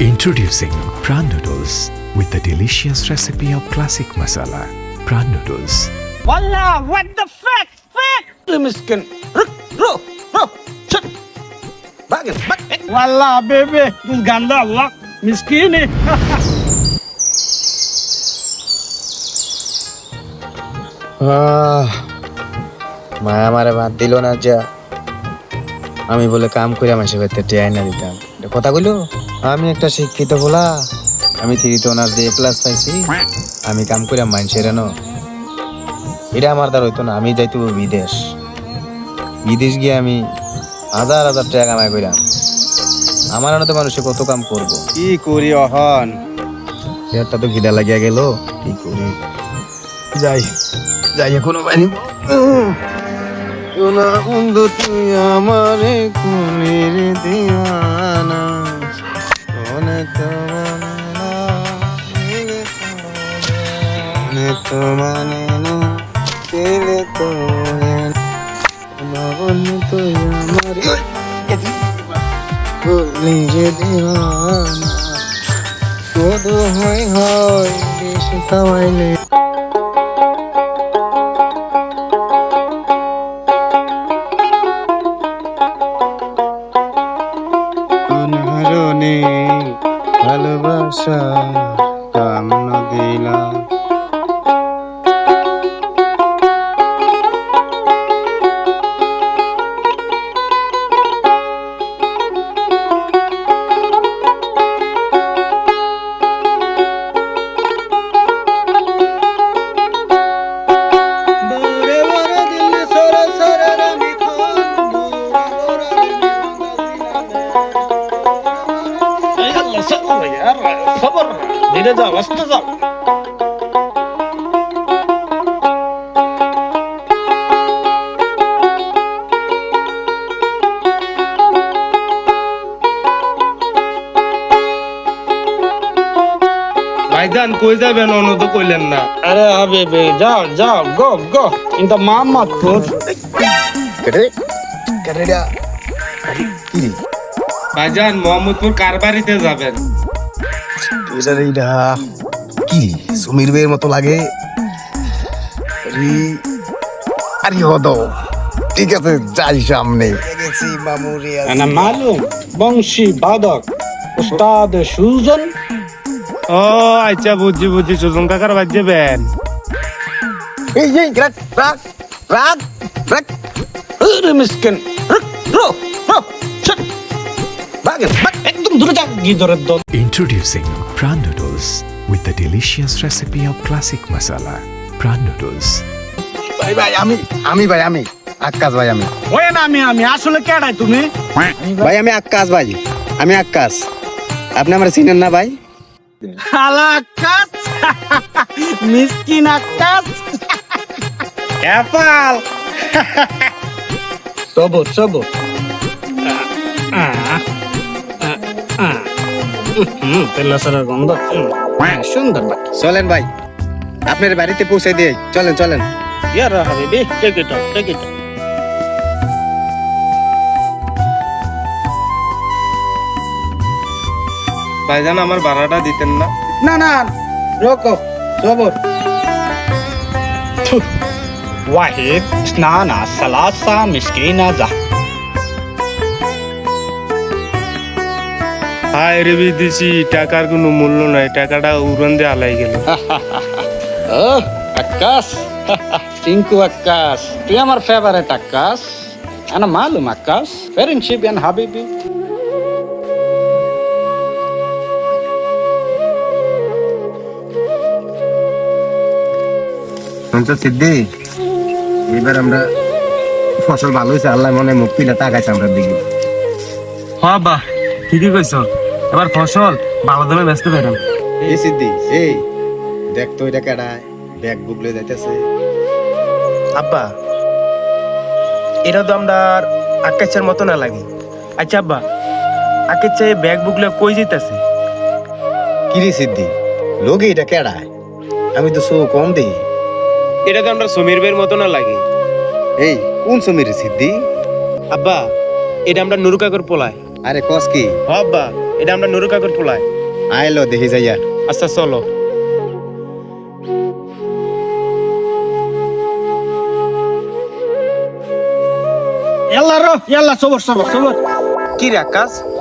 Introducing Pran Noodles with the delicious recipe of classic masala. Pran Noodles. Wallah, what the fuck? Fuck! Miskin. Ruk, ro, ro, shut. Bagel, bag. Wallah, baby, this ganda Allah, miskini. আহ, মায়া আমারে ভাত দিল না যা আমি বলে কাম করে মাসে বাড়িতে টেয়াই না দিতাম কথা কইলো আমি একটা শিক্ষিত বলা আমি থ্রিতে অনার্স দিয়ে প্লাস পাইছি। আমি কাম করে মানুষের এটা আমার দ্বার হইতো না আমি যাইতো বিদেশ। বিদেশ গিয়ে আমি হাজার হাজার টাকা কামাই কইরাম আমার আনতে মানুষে কত কাম করব। কি করি অহন? পেটটা তো খিদা লাগিয়া গেল কি করি? যাই যাই এখনও বন্ধু তুই আমারে কুলির দিয়ানা। তো মনে তো না দিলে তো মনে না। সোনা বন্ধু তুই আমারে শুধু হয় হয় বেশি অনারণে ভালোবাসা কই যাবেন অনু তো কইলেন না। আরে হবে বে যাও যাও গো গো। কিন্তু মাম মাত তোর কেটে কেটে কি ভাইজান মোহাম্মদপুর কি সুমির বের মতো লাগে? আরে হদ ঠিক আছে যাই সামনে। মামুরি না মালুম বংশী বাদক উস্তাদ সুজন ও আচ্ছা বুঝছি বুঝছি সুজন কাকার বাড়ি যাবেন এই মিসকিন রো রো একদম দূরে যা গিদরের দল Introducing Pran Noodles with the delicious recipe of classic masala. Pran Noodles. ভাই ভাই আমি আমি ভাই আমি আক্কাস ভাই আমি। ওই না আমি আমি আসলে কেডাই তুমি? ভাই আমি আক্কাস ভাই আমি আক্কাস আপনি আমার চিনেন না ভাই? হালা আকাশ মিসকিন আকাশ এপাল সবর সবর তেলাসারের গন্ধ। সুন্দর বাকি চলেন ভাই আপনার বাড়িতে পৌঁছে দিয়ে চলেন চলেন। ইয়ারা হাবিবি টেক ইট টেক ইট ভাইজান আমার ভাড়াটা দিতেন না। না না রোকো সবর ওয়াহিদ স্নানা সালাসা মিসকিনা যা। হায় রে বিদেশি টাকার কোনো মূল্য নাই টাকাটা উড়ন দিয়ে আলাই গেল। ও আকাশ টিঙ্কু আকাশ তুই আমার ফেভারিট আকাশ আনা মালুম আকাশ ফ্রেন্ডশিপ এন্ড হাবিবি। শুনছো সিদ্ধি এবার আমরা ফসল ভালো হয়েছে আল্লাহ মনে মুখ পিলা তাকাইছে আমরা দিকে। হ্যাঁ বা ঠিকই কইছ। এবার ফসল ভালো দামে বেচতে পেরাম এই সিদ্ধি এই দেখ তো এটা কেডায় ব্যাগ বুকলে যাইতেছে। আব্বা এটা তো আমরা আকাশের মতো না লাগে। আচ্ছা আব্বা আকের চেয়ে ব্যাগ বুকলে কই যেতেছে কিরে সিদ্ধি লোকে এটা কেডায়? আমি তো সো কম দেই। এটা তো আমরা সমীর বের মতো না লাগে। এই কোন সমীর সিদ্ধি আব্বা এটা আমরা নুরু কাকুর পোলায়। আরে কস কি? আব্বা এটা আমরা নুরু কাকুর পোলায়। আইলো দেখি যাইয়া। আচ্ছা চলো।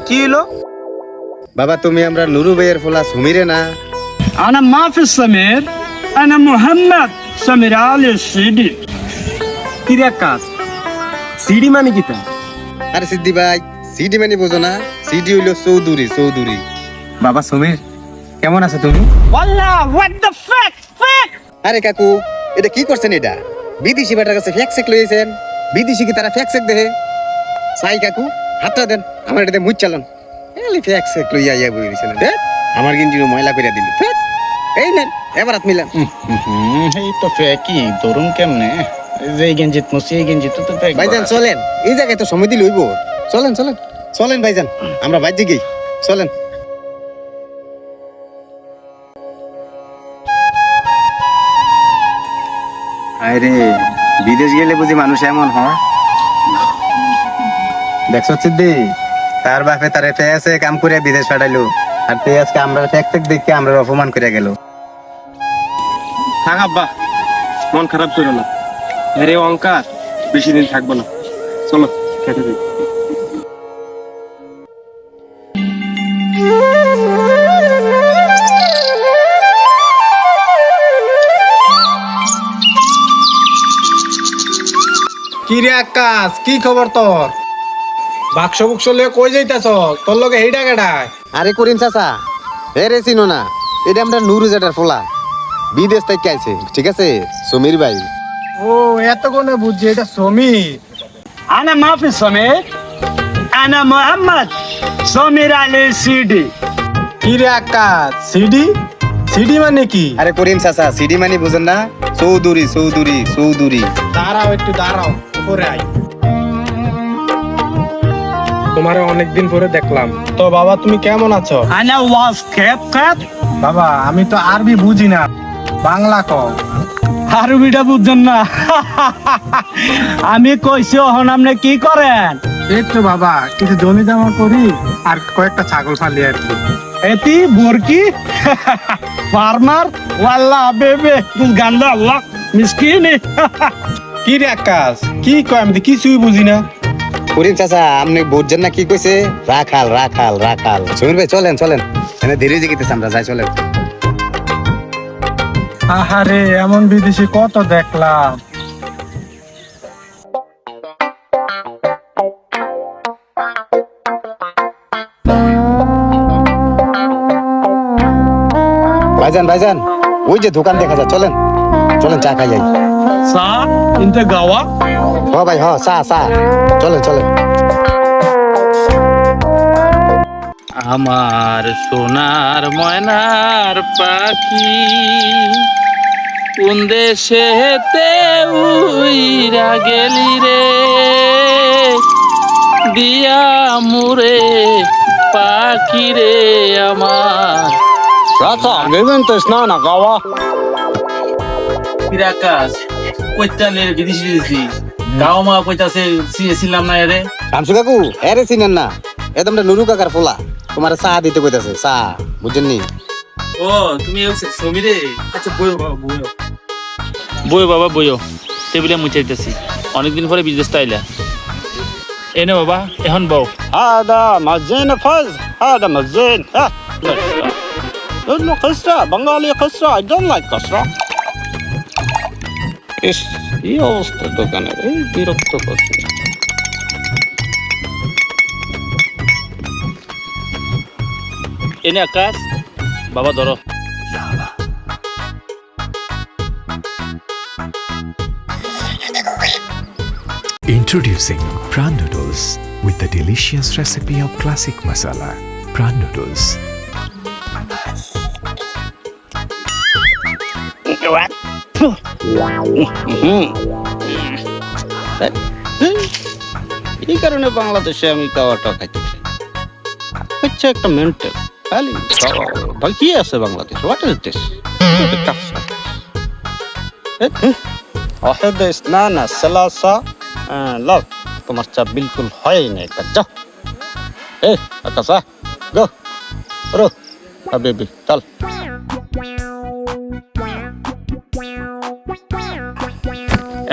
কি বাবা তুমি আমরা নুরু ভাইয়ের ফোলা সুমিরে না? আনা মাফিস সমীর আনা সামির আলে সিডি কিরা কাজ সিডি মানে কি তা? আরে সিদ্দি ভাই সিডি মানে বোঝো না সিডি হইল চৌধুরী চৌধুরী। বাবা সমীর কেমন আছো তুমি? ওয়াল্লাহ হোয়াট দ্য ফ্যাক ফ্যাক আরে কাকু এটা কি করছেন এটা? বিদেশি বেটার কাছে ফ্যাক সেক লইয়েছেন বিদেশি কি তারা ফ্যাক সেক দেহে? সাই কাকু হাতটা দেন আমার এটাতে মুচ চালান। এলি ফ্যাক সেক লইয়া ইয়া বই দেখ আমার গেঞ্জিরও ময়লা কইরা দিল। এই নেন। এবার হাত মিলান। এই তো ফেকি ধরুন কেমনে? যে গেঞ্জিত মুসি এই গেঞ্জিত তো ফেক ভাইজান চলেন। এই জায়গায় তো সময় দিল হইব। চলেন চলেন। চলেন ভাইজান আমরা বাইরে গই। চলেন। আরে বিদেশ গেলে বুঝি মানুষ এমন হয়? দেখছ সিদ্ধি তার বাপে তারে পেয়েছে কাম করে বিদেশ পাঠাইলো। আর তুই আজকে আমরা ফেক ফেক দেখে আমরা অপমান করে গেল। থাক আব্বা মন খারাপ করো না। আরে অঙ্কার বেশি দিন থাকব না। চলো খেতে দিই। কি রে আকাশ কি খবর তোর? বাক্স বুকস লিয়ে কই যাইতাছ? তোর লগে হেইডা কেডায় আরে করিম চাচা হে রে চিনো না এটা আমরা নুরু জেটার ফোলা। বিদেশ থেকে আইছে ঠিক আছে? সমীর ভাই। ও এত এতক্ষণে বুঝছে এটা সমীর। আনা মাফি সমীর। আনা মোহাম্মদ সমীর আলী সিডি। কি রে সিডি? সিডি মানে কি? আরে করিম সাসা সিডি মানে বুঝেন না চৌধুরী চৌধুরী চৌধুরী। দাঁড়াও একটু দাঁড়াও উপরে আই তোমারে অনেকদিন পরে দেখলাম। তো বাবা তুমি কেমন আছো? আনা ওয়াজ খ্যাপ খ্যাপ বাবা আমি তো আরবি বুঝি না। বাংলা কও আরবিটা বুঝছেন না। আমি কইছি হন আপনি কি করেন? এই তো বাবা কিছু জমি জমা করি আর কয়েকটা ছাগল ফালি আর কি। এটি বুরকি? ফার্মার? ওয়াল্লাহ বেবে গান্দা আল্লাহ মিসকিনি। কি রে আকাশ? কি কয় আমি কিছুই বুঝি না। করিম চাচা আপনি বুঝছেন না কি কইছে? রাখাল রাখাল রাখাল। সমীর ভাই চলেন চলেন। এনে ধীরে জিগিতেছে আমরা যাই চলেন। আহারে এমন বিদেশি কত দেখলাম। ভাইজান ভাইজান ওই যে দোকান দেখা যায় চলেন চলেন চা খাই যাই। সা ইনতে গাওয়া? হ ভাই হ চা চা। চলেন চলেন। আমার সোনার ময়নার পাখি। কোন দেশেতে উইরা গেলি রে? দিয়া মুরে পাখি রে আমার। চাচা গেবেন তো স্নান গাওয়া আকাশ কইতালে বিদেশি দিছি গাও মা কইতাছে ছিলাম না এরে। শামসু কাকু এরে চিনেন না। এ তোমরা নুরু কাকার ফোলা তোমার চা দিতে কইতাছে চা বুঝছেননি ও তুমি সমি রে আচ্ছা বইও বাবা বইও। বইও বাবা বইও। টেবিলে মুছে দিতেছি। অনেকদিন পরে বিদেশ তাইলা এনে বাবা এখন বউ। হাদা মাজিন ফাজ হাদা মাজিন এগুলো হ্যাঁ। খসরা বাঙালি খসরা আই ডোন্ট লাইক খসরা। ইস এই অবস্থা দোকানের এই বিরক্ত করছে। এনে আকাশ বাবা ধরো Introducing Pran Noodles with the delicious recipe of classic masala. Pran Noodles. এই কারণে বাংলাদেশে আমি খাওয়াটা খাইতে হচ্ছে একটা mental Valley. So, but yes, Bangladesh. What is this? The kafsa. অহেদ স্নান সেলাসা লাভ তোমার চা বিলকুল হয় না একবার যা এ আকাশা গো রো বেবি চল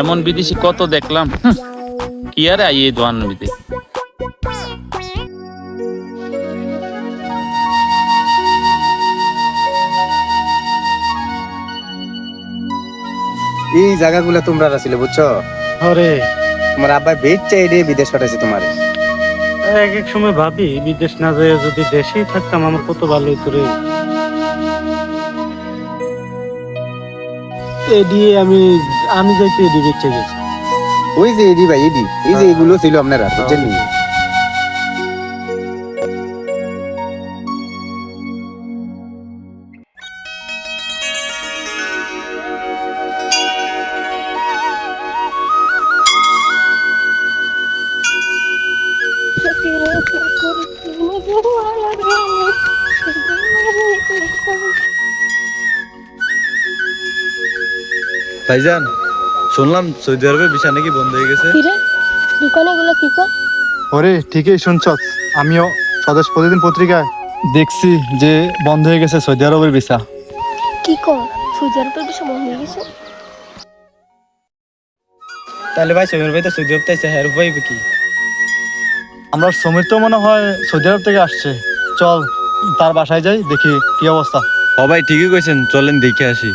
এমন বিদেশি কত দেখলাম কি আরে আইয়ে দোয়ান বিদেশি এই জায়গাগুলো তোমরা ছিল বুঝছ? আরে। তোমার আব্বা বেচ চাই রে বিদেশ পাঠাইছে তোমারে। এক এক সময় ভাবি বিদেশ না যায় যদি দেশেই থাকতাম আমার কত ভালো হতো রে। এডি আমি আমি যাইতে এডি বেঁচে গেছি। ওই যে এডি ভাই এডি এই যে এগুলো ছিল আপনারা বুঝছেন ভাইজান শুনলাম সৌদি আরবে ভিসা নাকি বন্ধ হয়ে গেছে। কিরে? দোকানে গুলো কি কর? ওরে ঠিকই শুনছস। আমিও স্বদেশ প্রতিদিন পত্রিকায় দেখছি যে বন্ধ হয়ে গেছে সৌদি আরবের ভিসা। কি কর? সৌদি আরবের বিষয় মনে হয়ে গেছে? তাহলে ভাই সমীর ভাই তো সৌদি আরব তাইছে হ্যাঁ ভাই কি? আমরা সমীর তো মনে হয় সৌদি আরব থেকে আসছে। চল তার বাসায় যাই দেখি কি অবস্থা। ও ভাই ঠিকই কইছেন চলেন দেখে আসি।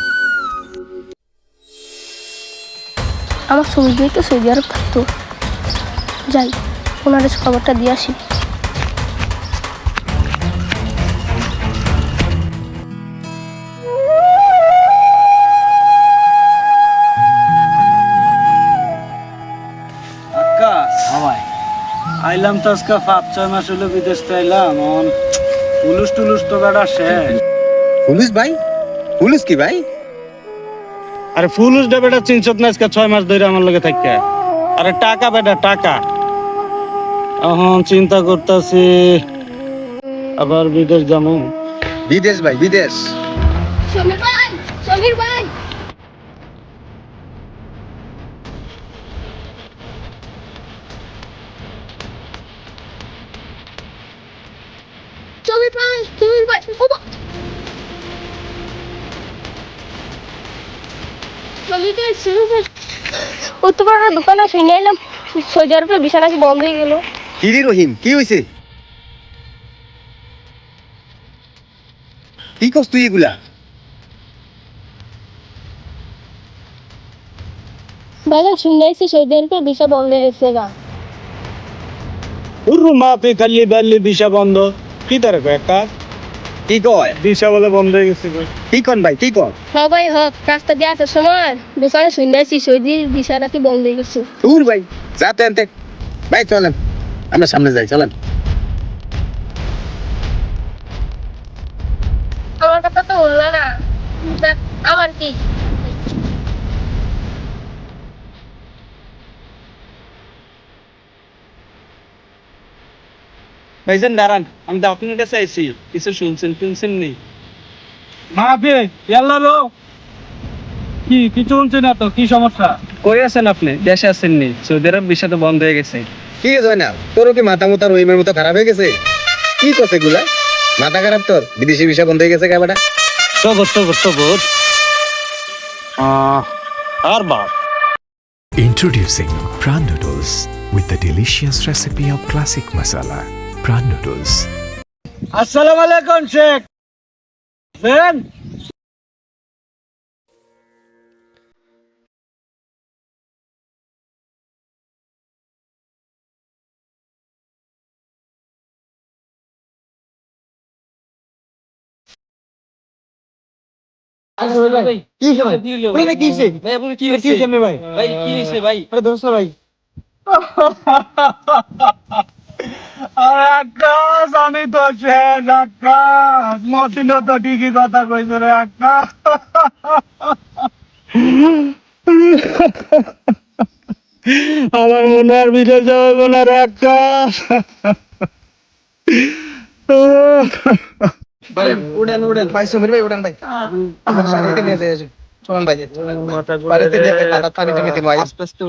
আমার সৌদি তো সৌদি আরব থাকতো। যাই ওনার এসে খবরটা দিয়ে আসি। আইলাম তো আজকে পাঁচ ছয় মাস হলো বিদেশ তো আইলাম টুলুস টুলুস তো বেড়া শেষ। পুলিশ ভাই? পুলিশ কি ভাই? আরে ফুলুস ডে বেটা চিনছত না আজকে ছয় মাস ধরে আমার লগে থাকে আরে টাকা বেটা টাকা। এখন চিন্তা করতেছি আবার বিদেশ যাব বিদেশ ভাই বিদেশ। সমীর ভাই সমীর ভাই। সমীর ভাই সমীর ভাই দোকানে শুনে এলাম। বিছানা বন্ধ হয়ে গেল। কি রহিম কি হইছে? কি কস তুই এগুলা? ভাইজান শুনে এসেছি সৌদি আরবের ভিসা বন্ধ হয়ে গা। উরু মাপে কি তারে একটা? কি কয়? দিশা বলে বন্ধ হয়ে গেছে। কি কন ভাই কি কন? সবাই হোক রাস্তা দিয়ে আসার সময় দোকানে শুনে এসেছি সৌদি ভিসা নাকি বন্ধ হয়ে গেছে। দূর ভাই যাতে আনতে। ভাই চলেন আমরা সামনে যাই চলেন। আমার কথা তো বলল না। আমার কি? ভাইজান দাঁড়ান আমি তো আপনার কাছে আইছি কিছু শুনছেন শুনছেন নি? ইয়াল্লা কি কিছু শুনছেন না তো? কি সমস্যা? কই আছেন আপনি? দেশে সৌদি আরব তো বন্ধ হয়ে গেছে। কি না তোর কি মাথা মোতা রহিমের মতো খারাপ হয়ে গেছে? কি কথা এগুলা? মাথা খারাপ তোর? বিদেশি ভিসা বন্ধ হয়ে গেছে কাবাটা সবর সবর সবর আর বাপ। Introducing Pran Noodles with the delicious recipe of classic masala. Pran Noodles. আসসালামু আলাইকুম শেখ বেন আকাশ আমি তো শেষ আকাশ। মতিনও তো ঠিকই কথা কইছে রে আকাশ। আমার মনে আর বিদেশ যাবে না রে আকাশ। উড়েন উড়েন। ভাই সমীর ভাই উড়েন ভাই। চলেন ভাই বাড়িতে দিন ভাই আস্তে আস্তে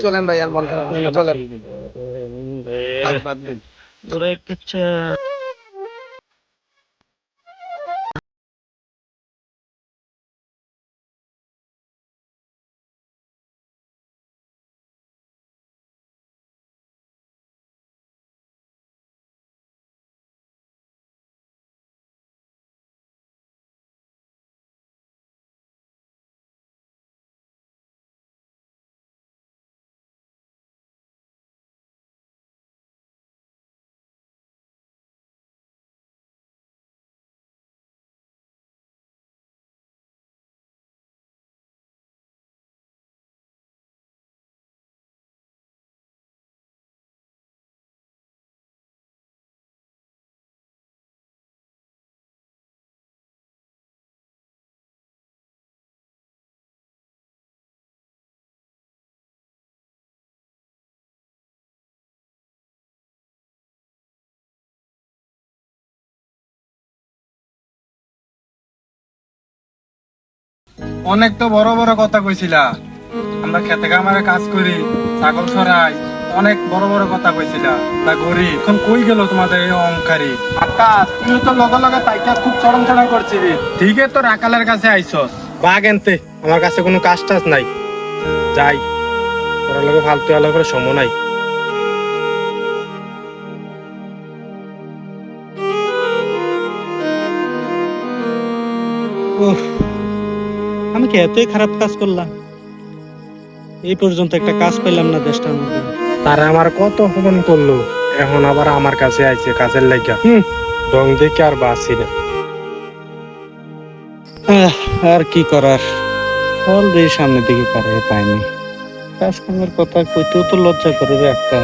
চলেন ভাই আর মন খারাপ চলেন অনেক তো বড় বড় কথা কইছিলা। আমরা খেতে কামারে কাজ করি ছাগল ছড়াই অনেক বড় বড় কথা কইছিলা। তা গরি এখন কই গেল তোমাদের এই অহংকারী? আকাশ তুমি তো লগে লগে তাইকা খুব চরম চরম করছিলি। ঠিকই তো রাকালের কাছে আইছস। বাঘ এনতে আমার কাছে কোনো কাজ টাজ নাই। যাই ওরা লগে ফালতু আলো করে সময় নাই। উফ, আমি কি এতই খারাপ কাজ করলাম? এই পর্যন্ত একটা কাজ পেলাম না দেশটার মধ্যে। তারা আমার কত অপমান করল এখন আবার আমার কাছে আইছে কাজের লাগা হুম। ডং দেখে আর বাঁচি না। আহ, আর কি করার? ফল দিয়ে সামনের দিকে পারে পাইনি। কাজকর্মের কথা কইতেও তো লজ্জা করে রে একটা।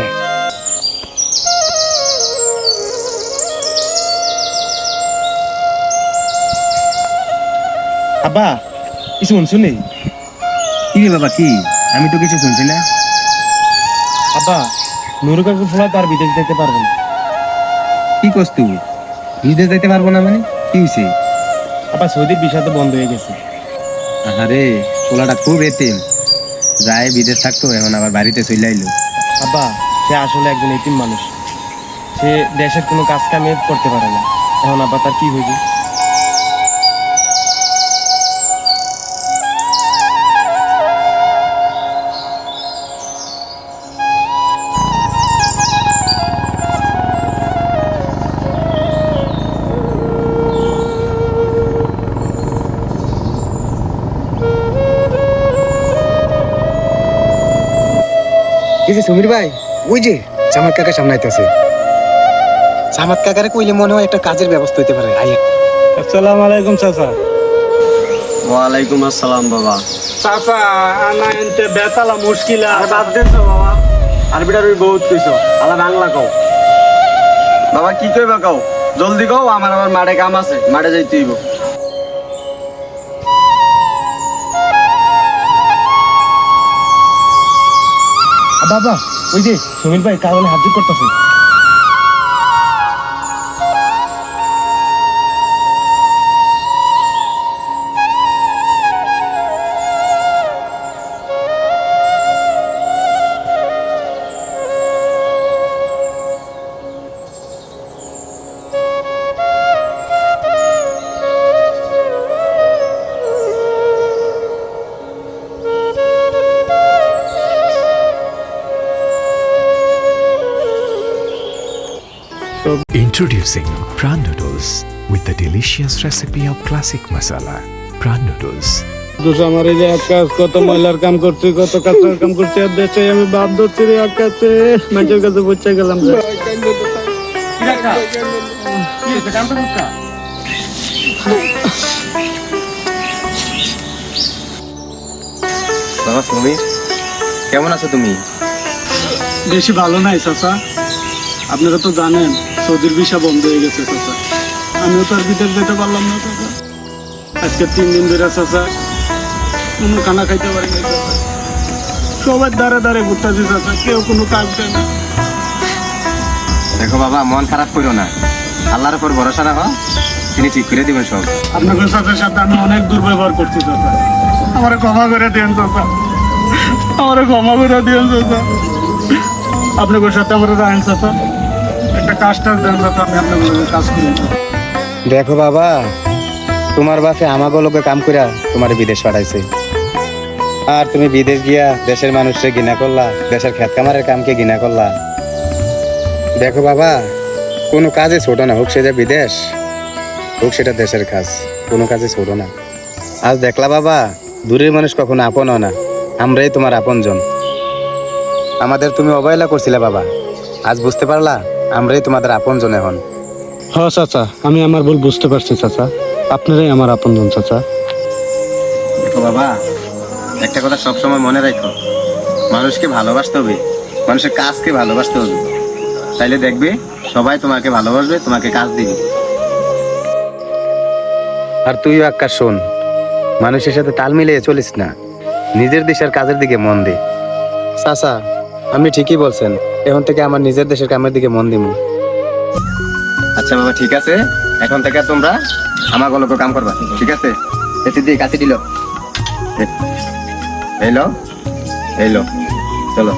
আব্বা কিছু শুনছো নেই? কি রে বাবা কি? আমি তো কিছু শুনছি না। আব্বা নুরু কাকু ফোলা তো আর বিদেশ যেতে পারব না। কি করছ তুই? বিদেশ যেতে পারব না মানে? কি হয়েছে আব্বা সৌদির বিষয় তো বন্ধ হয়ে গেছে। আরে পোলাটা খুব এতিম। যায় বিদেশ থাকতো এখন আবার বাড়িতে চলে আইলো। আব্বা সে আসলে একজন এতিম মানুষ। সে দেশের কোনো কাজ কামে করতে পারে না। এখন আব্বা তার কি হইবে? সমীর ভাই? ওই যে জামাত কাকা সামনে আইতেছে। জামাত কাকারে কইলে মনে হয় একটা কাজের ব্যবস্থা হইতে পারে। আইয়া। আসসালামু আলাইকুম চাচা। ওয়ালাইকুম আসসালাম বাবা। চাচা আনা এনতে বেতালা মুশকিল আর বাদ দেন তো বাবা। আরবিটার ওই বহুত কইছো। আলা বাংলা কও। বাবা কি কইবা কও? জলদি কও আমার আবার মাঠে কাম আছে। মাঠে যাইতে হইব। বাবা ওই যে সমীর ভাই কারণে হাজির করতেছে? Introducing Pran Noodles with the delicious recipe of classic masala. Pran Noodles. দোষ আমার এই যে এক কাজ কত ময়লার কাম করছি কত কাজের কাম করছি আর দেশে আমি বাপ ধরছি রে এক কাছে মানুষের কাছে বুঝতে গেলাম যে বাবা সমীর কেমন আছো তুমি বেশি ভালো নাই চাচা আপনারা তো জানেন সৌদির ভিসা বন্ধ হয়ে গেছে চাচা। আমিও তো আর বিদেশ যেতে পারলাম না চাচা। আজকে তিন দিন ধরে চাচা কোনো খানা খাইতে পারি না চাচা। সবার দ্বারে দ্বারে ঘুরতেছি চাচা। কেউ কোনো কাজ দেয় না। দেখো বাবা মন খারাপ করো না। আল্লাহর উপর ভরসা রাখো তিনি ঠিক করে দিবেন সব। আপনাদের সাথে সাথে আমি অনেক দুর্ব্যবহার করছি চাচা। আমার ক্ষমা করে দিয়েন চাচা। আমার ক্ষমা করে দিয়েন চাচা। আপনাদের সাথে আমার রাখেন চাচা। কাজ টাজ দেন আমি কাজ করি। দেখো বাবা, তোমার বাপে আমাকে লোকে কাম কইরা তোমার বিদেশ পাঠাইছে। আর তুমি বিদেশ গিয়া দেশের মানুষকে ঘৃণা করলা, দেশের খেত কামারের কামকে ঘৃণা করলা। দেখো বাবা, কোনো কাজে ছোট না, হোক সেটা বিদেশ, হোক সেটা দেশের কাজ, কোনো কাজে ছোট না। আজ দেখলা বাবা, দূরের মানুষ কখনো আপন হয় না, আমরাই তোমার আপনজন। আমাদের তুমি অবহেলা করছিলে বাবা, আজ বুঝতে পারলা? আমরাই তোমাদের আপনজন এখন হ চাচা আমি আমার ভুল বুঝতে পারছি চাচা। আপনারাই আমার আপনজন চাচা। দেখো বাবা একটা কথা সবসময় মনে রাখো। মানুষকে ভালোবাসতে হবে মানুষের কাজকে ভালোবাসতে হবে। তাইলে দেখবে সবাই তোমাকে ভালোবাসবে তোমাকে কাজ দিবে। আর তুইও একটা শোন মানুষের সাথে তাল মিলিয়ে চলিস না। নিজের দেশের কাজের দিকে মন দে। চাচা আপনি ঠিকই বলছেন। এখন থেকে আমার নিজের দেশের কামের দিকে মন দিব আচ্ছা বাবা, ঠিক আছে। এখন থেকে তোমরা আমার গল্প কাম করবা, ঠিক আছে? এসে দিয়ে কাছে দিল। এলো এলো চলো।